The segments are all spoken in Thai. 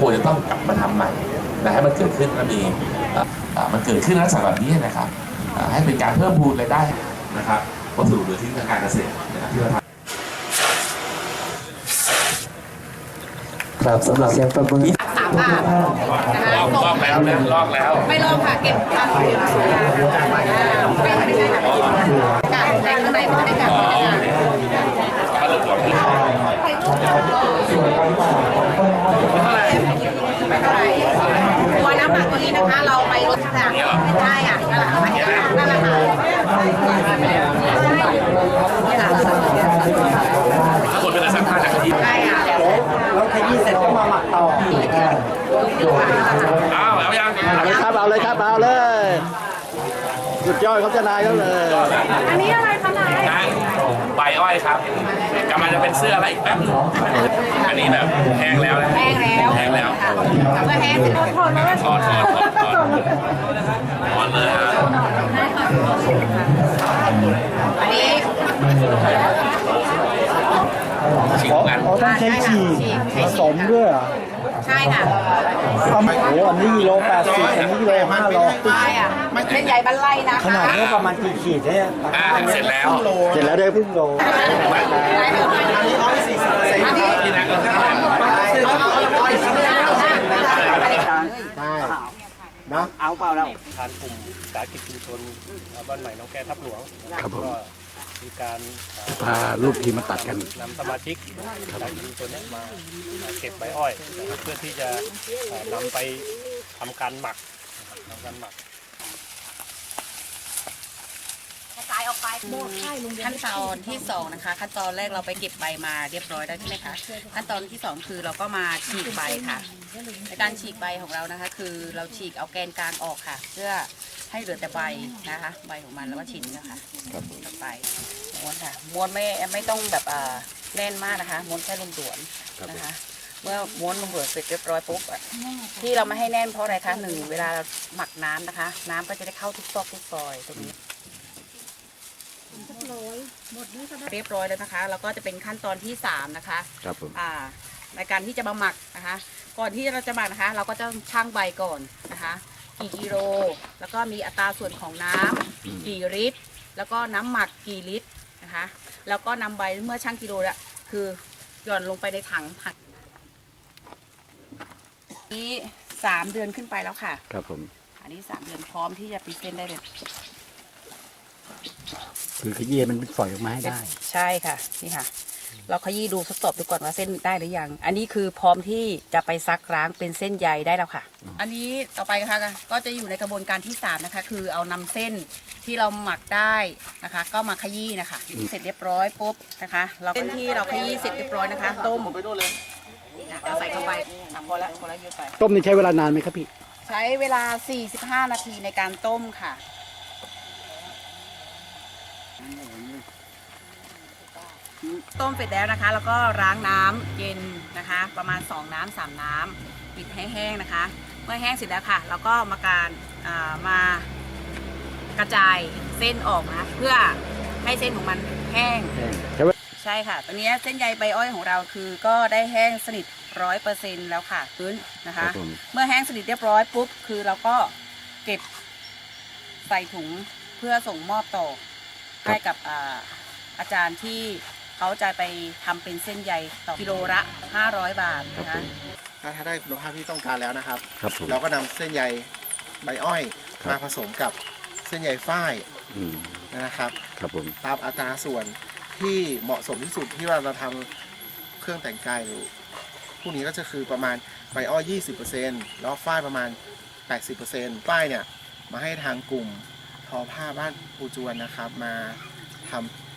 ควรจะต้องกลับมาทำใหม่นะให้มันเกิดขึ้นและมีเอ่อเอ่อมันเกิดขึ้นลักษณะแบบนี้นะครับเอ่อให้เป็นการเพิ่มพูนรายได้นะครับวัสดุเหลือทิ้งทางการเกษตรนะครับที่เราทำครับสำหรับเสียงประเมินสามบาทนะคะลอกแล้วนะลอกแล้ว ไม่ลอกค่ะเก็บตังค์อยู่ไม่ไม่ใช่ค่ะกาดในข้างในไม่ได้กาดนะคะตัวน้ำหมักตัวนี้นะคะ เราไปลดจากใช่อะนั่นแหละค่ะนั่นแหละค่ะนี่แหละ คนเป็นอะไรสัมภาษณ์จากที่ ใช่ค่ะ แล้วขยี้เสร็จก็มาหมักต่อ อ้าวแล้วยังเอาเลยครับเอาเลยครับเอาเลยสุดยอดครับเจ้านายครับเลยอันนี้อะไรคะนายนะใบอ้อยครับกำลังจะเป็นเสื้ออะไรอีกแป๊บนึงอันนี้แบบแห้งแล้วนะแห้งแล้วแห้งแล้วค่ะเมื่อแห้งเสร็จทนเลยถอดถอดถอดถอดถอดเลยฮะอันนี้ฉีกกัน เขาต้องใช้ฉีดผสมด้วยเหรอใช่ค่ะเอาไม่โอ้อันนี้กิโลแปดสิบอันนี้กิโลห้าโลใช่อะเป็นใหญ่บันไลนะขนาดนี้ประมาณกี่ขีดเนี่ยอ่าเสร็จแล้วเสร็จแล้วได้ครึ่งโลนี่นะใช่ เนาะเอาเปล่าแล้วทานกลุ่มสาหกิจชุมชนบ้านใหม่น้องแก้ทับหลวงก็มีการเอ่อพาลูกทีมมาตัดกัน นำสมาชิกสาหกิจชุมชนเนี้มาเก็บใบอ้อยนะครับเพื่อที่จะเอ่อนำไปทำการหมักนะครับทำการหมัก สายออกไป ขั้นตอนที่สองนะคะ ขั้นตอนแรกเราไปเก็บใบมาเรียบร้อยแล้วใช่ไหมคะขั้นตอนที่สองคือเราก็มาฉีกใบค่ะในการฉีกใบของเรานะคะ คือเราฉีกเอาแกนกลางออกค่ะ เพื่อให้เหลือแต่ใบนะคะ ใบของมันแล้วก็ชิ้นนะคะต่อไปม้วนค่ะม้วนไม่ไม่ต้องแบบอ่าแน่นมากนะคะม้วนแค่ลงด่วนนะคะ เมื่อม้วนลงด่วนเสร็จเรียบร้อยปุ๊บอะที่เราไม่ให้แน่นเพราะอะไรคะหนึ่งเวลาเราหมักน้ำนะคะ น้ำก็จะได้เข้าทุกซอกทุกซอยตรงนี้ เรียบร้อยแล้วนะคะแล้วก็จะเป็นขั้นตอนที่สามนะคะครับผมอ่าในการที่จะมาหมักนะคะ ก่อนที่เราจะหมักนะคะ เราก็จะชั่งใบก่อนนะคะกี่กิโลแล้วก็มีอัตราส่วนของน้ำกี่ลิตร แล้วก็น้ำหมักกี่ลิตรนะคะ แล้วก็นำใบเมื่อชั่งกิโลแล้วคือหย่อนลงไปในถังผักนี้สามเดือนขึ้นไปแล้วค่ะ ครับผม อันนี้สามเดือนพร้อมที่จะปิดเส้นได้เลย คือขยี้ให้มันเป็นฝอยออกมาให้ได้ ใช่ค่ะนี่ค่ะ เราขยี้ดูทดสอบดูก่อนว่าเส้นได้หรือยัง อันนี้คือพร้อมที่จะไปซักล้างเป็นเส้นใยได้แล้วค่ะ อันนี้ต่อไปนะคะก็จะอยู่ในกระบวนการที่สามนะคะ คือเอานำเส้นที่เราหมักได้นะคะ ก็มาขยี้นะคะ เสร็จเรียบร้อยปุ๊บนะคะเราเส้นที่เราขยี้เสร็จเรียบร้อยนะคะ ต้มอะเอาใส่เข้าไปอะพอละพอละเยอะไปต้มนี่ใช้เวลานานไหมครับพี่ ใช้เวลา 45 นาทีในการต้มค่ะ ต้มเสร็จแล้วนะคะ แล้วก็ล้างน้ำเย็นนะคะ ประมาณ 2 น้ำสามน้ำปิดให้แห้งนะคะ เมื่อแห้งเสร็จแล้วค่ะ เราก็มาการอ่ามากระจายเส้นออกนะเพื่อให้เส้นของมันแห้งใช้เวลาใช่ค่ะ ตอนนี้เส้นใยใบอ้อยของเราคือก็ได้แห้งสนิทร้อยเปอร์เซ็นแล้วค่ะพื้นนะครัคะบผมเมื่อแห้งสนิทเรียบร้อยปุ๊บคือเราก็เก็บใส่ถุงเพื่อส่งมอบต่อให้กับอ่าอาจารย์ที่ เขาจะไปทำเป็นเส้นใยต่อกิโลละ 500 บาทครับนะผคะมถ้าถ้าได้คุณภาพที่ต้องการแล้วนะครับ ครับผม เราก็นำเส้นใยใบอ้อยครับ มาผสมกับเส้นใยฝ้ายอืมนะครับ ครับผม ตามอัตราส่วนที่เหมาะสมที่สุดที่ว่าเราทำเครื่องแต่งกายหรือพวกนี้ก็จะคือประมาณใบอ้อย20%แล้วฝ้ายประมาณ 80%ฝ้ายเนี่ยมาให้ทางกลุ่มทอผ้าบ้านปูจวนนะครับ มาทำ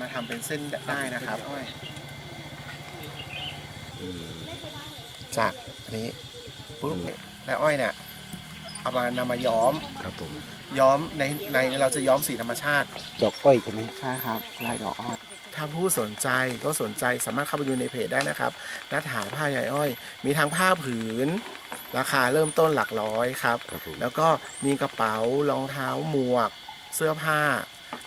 มาทำเป็นเส้นได้นะครับจากอันนี้ปุ๊บเนี่ยและอ้อยเนี่ยเอามานำมาย้อม ครับผมย้อมในในเราจะย้อมสีธรรมชาติ ดอกก้อยใช่ไหมใช่ครับลายดอกอ้อยถ้าผู้สนใจก็สนใจสามารถเข้าไปดูในเพจได้นะครับนัดหาผ้าใยอ้อย มีทั้งผ้าผืน ราคาเริ่มต้นหลักร้อยครับ ครับผมแล้วก็มีกระเป๋ารองเท้าหมวก เสื้อผ้า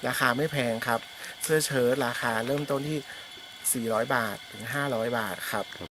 ราคาไม่แพงครับ เสื้อเชิ้ตราคาเริ่มต้นที่ 400 บาทถึง 500 บาทครับ